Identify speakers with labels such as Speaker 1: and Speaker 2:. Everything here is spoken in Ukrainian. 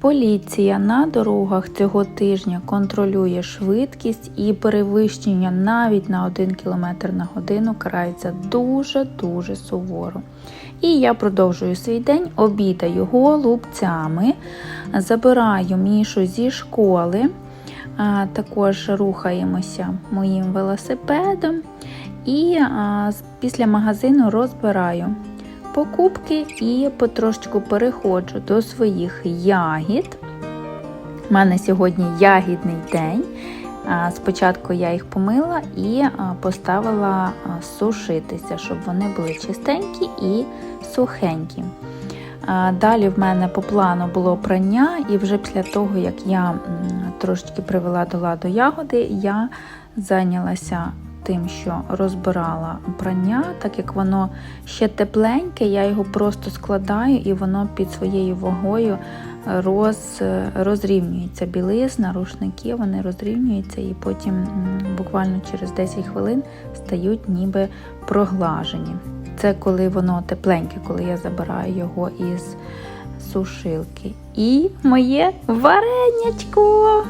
Speaker 1: Поліція на дорогах цього тижня контролює швидкість і перевищення навіть на 1 км на годину карається дуже-дуже суворо. І я продовжую свій день, обідаю голубцями, забираю мішу зі школи, також рухаємося моїм велосипедом і після магазину розбираю покупки і потрошечку переходжу до своїх ягід. У мене сьогодні ягідний день. Спочатку я їх помила і поставила сушитися, щоб вони були чистенькі і сухенькі. Далі в мене по плану було прання, і вже після того, як я трошечки привела до ладу ягоди, я зайнялася тим, що розбирала прання, так як воно ще тепленьке, я його просто складаю і воно під своєю вагою роз, розрівнюється. Білизна, рушники, вони розрівнюються і потім буквально через 10 хвилин стають ніби проглажені. Це коли воно тепленьке, коли я забираю його із сушилки. І моє варенячко!